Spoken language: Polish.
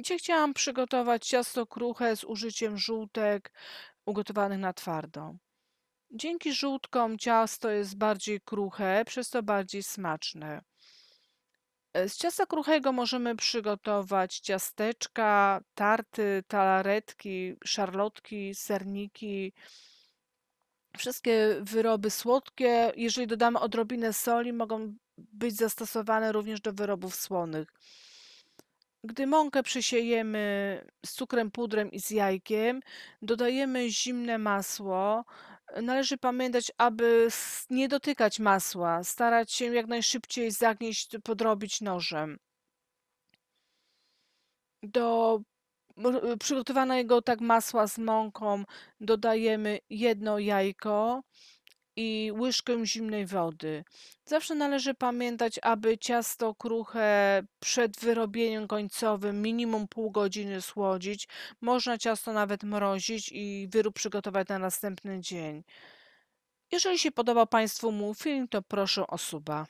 Dzisiaj chciałam przygotować ciasto kruche z użyciem żółtek ugotowanych na twardo. Dzięki żółtkom ciasto jest bardziej kruche, przez to bardziej smaczne. E, Z ciasta kruchego możemy przygotować ciasteczka, tarty, talaretki, szarlotki, serniki, wszystkie wyroby słodkie. Jeżeli dodamy odrobinę soli, mogą być zastosowane również do wyrobów słonych. Gdy mąkę przesiejemy z cukrem, pudrem i z jajkiem, dodajemy zimne masło. Należy pamiętać, aby nie dotykać masła, starać się jak najszybciej zagnieść, podrobić nożem. Do przygotowanego tak masła z mąką dodajemy jedno jajko i łyżkę zimnej wody. Zawsze należy pamiętać, aby ciasto kruche przed wyrobieniem końcowym minimum pół godziny słodzić. Można ciasto nawet mrozić i wyrób przygotować na następny dzień. Jeżeli się podobał Państwu mój film, to proszę o suba.